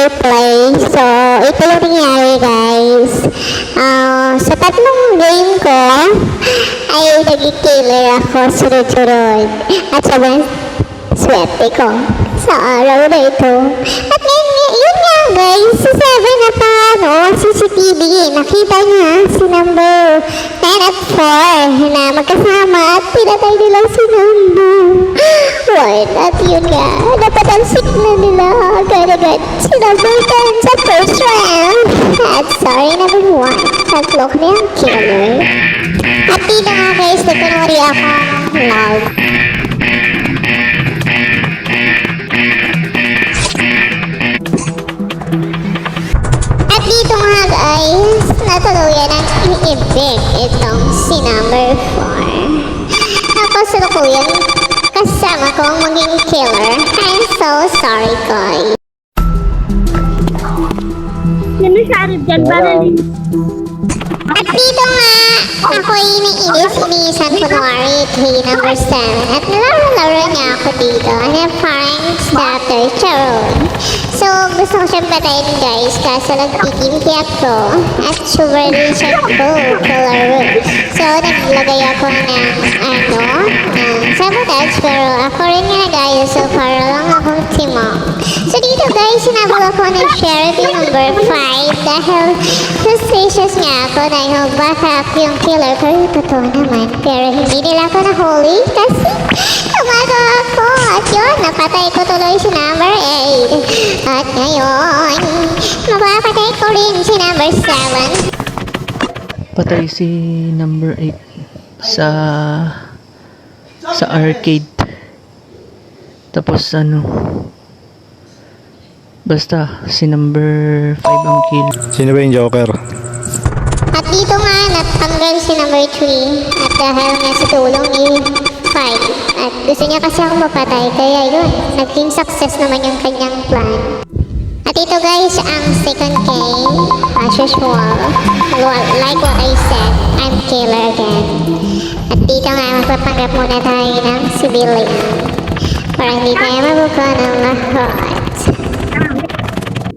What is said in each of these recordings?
replay. So, ito yung nangyari guys. Ah, sa tatlong game ko, ay nag-killer ako sunod-sunod. At sobrang swerte ko sa araw na ito. At ngayon, yun nga guys, si Seven na paano, CCTV, nakita niya si number 10 at 4 na magkasama at pinatay nila si number 1. At yun nga, napatansik na nila agad-agad si number 10 sa first round. At sorry number 1, tatlo ko na yung killer. At dito nga guys, nagkunwari ako love. I-evict itong si number 4. Napasulukuyan kasama kong maging killer. I'm so sorry guys. Ano siya rin dyan? Para din. At dito nga, ako iniinis, inisan kunwari kay number 7. At nalaro-laro niya ako dito. Ano parang starter, charon. So, gusto ko siyang patayin guys, kaso nagkikimki ako. At siya ko, kalaro. So, naglagay ako ng, ano, ng sabotage, pero ako rin nga guys, so para sinabog ako ng sheriff yung number 5 dahil suspicious nga ako na yung backup yung killer pero totoo naman. Pero hindi nila ako nahuli kasi tumago ako. At yun, napatay ko tuloy si number 8. At ngayon, mapapatay ko rin si number 7. patay si number 8 sa sa arcade tapos ano basta si number 5 ang kill Sino ba yung Joker? At dito nga, natanggal si number 3 at dahil nga sa tulong ni 5 at gusto niya kasi ako mapatay kaya yun, naging success naman yung kanyang plan. At ito guys, ang second game, as usual, like what I said, I'm killer again. At dito nga, magpapanggap muna tayo ng civilian para hindi tayo mabuka ng lahat.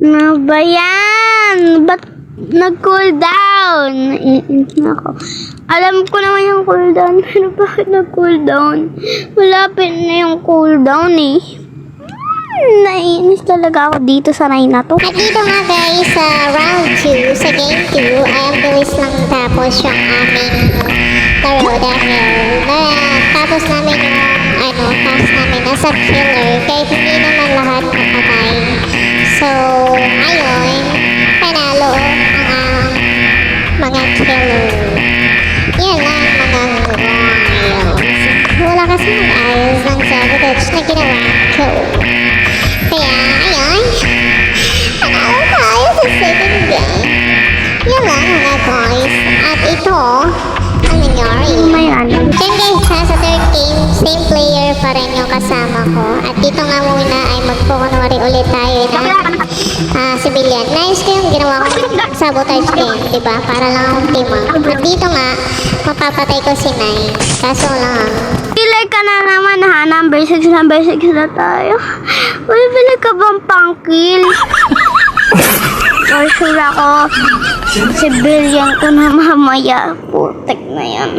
Ano ba yan? Ba't nag-cool down? Naiinis na ako. Alam ko naman yung cooldown, pero bakit nag-cool down? Malapit na yung cooldown eh. Hmm, Naiinis talaga ako dito sa nine na to. At dito nga guys, sa round 2, sa game 2, ay ang bilis lang tapos yung aming laro dahil na tapos namin yung ano, task namin nasa killer kahit mga killer. Yan lang mga royals. Wala kasi mag-ayos ng sabotage na ginawa ko. Kaya, ayun, Panalo tayo sa mga guys. At ito, ang nangyari. May ano. Then guys, sa third game, same player pa rin kasama ko. At dito nga muna ay magpukunwari ulit tayo ng ah, civilian. Nice ko yung ginawa kong sabotage game, di ba? Para lang akong up. At dito nga, mapapatay ko si Nine. Kaso lang, Killer ka na naman ha. Number 6, number 6 na tayo. Uy, pili ka bang pang-kill? Or sure ako, civilian ko na mamaya. Putek na yan.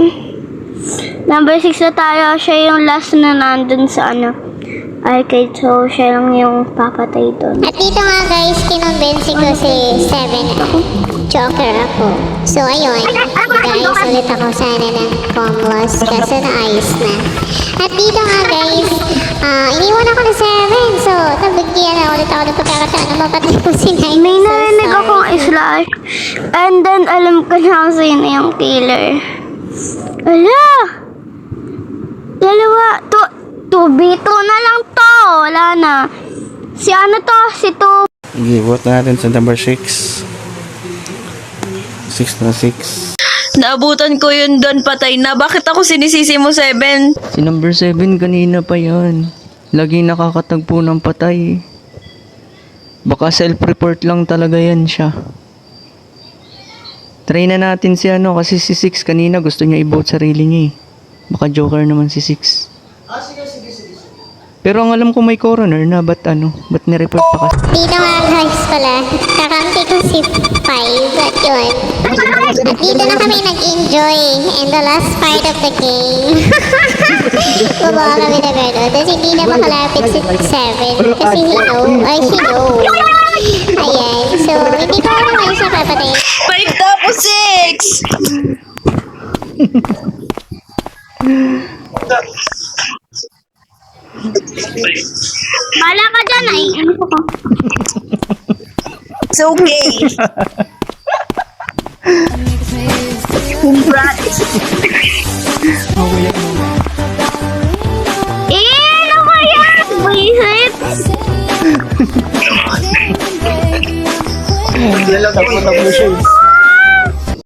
Number 6 na tayo. Siya yung last na nandun sa ano, arcade. So, siya lang yung papatay doon. At dito nga guys, kinonbensi ko si Seven. Joker ako. So ayun, guys, ulit ako sana ng comlos kasi naayos na. At dito nga guys, ah, iniwan ako ng Seven. So, nabigyan na ulit ako ng pagkakataon na mapatay ko si Nine. May So narinig akong slash. And then, alam ko na kung sino yung killer. Ala! Dalawa. To, 2v2 na lang to. Wala na. Si ano to? Si to. Sige, vote natin sa number 6. 6 na 6. Naabutan ko yun doon patay na. Bakit ako sinisisi mo, Seven? si number 7 kanina pa yan lagi nakakatagpo ng patay baka self-report lang talaga yan siya try na natin si ano kasi si 6 kanina gusto niya i-vote sarili niya eh baka joker naman si 6 Pero ang alam ko may coroner na, ba't ano? Ba't nireport pa kasi? Dito nga guys pala, kakampi ko si 5 at yun. At dito na kami nag-enjoy in the last part of the game. Bubawa kami na gano'n. Tapos hindi na makalapit si 7 kasi he know, ay she know. Ayan, so hindi ko naman siya papatayin. 5 tapos 6! Bala ka dyan, ay. Ano ko? It's okay. Congrats. Eh, ano ba yan? Buisit. Tapos na po siya.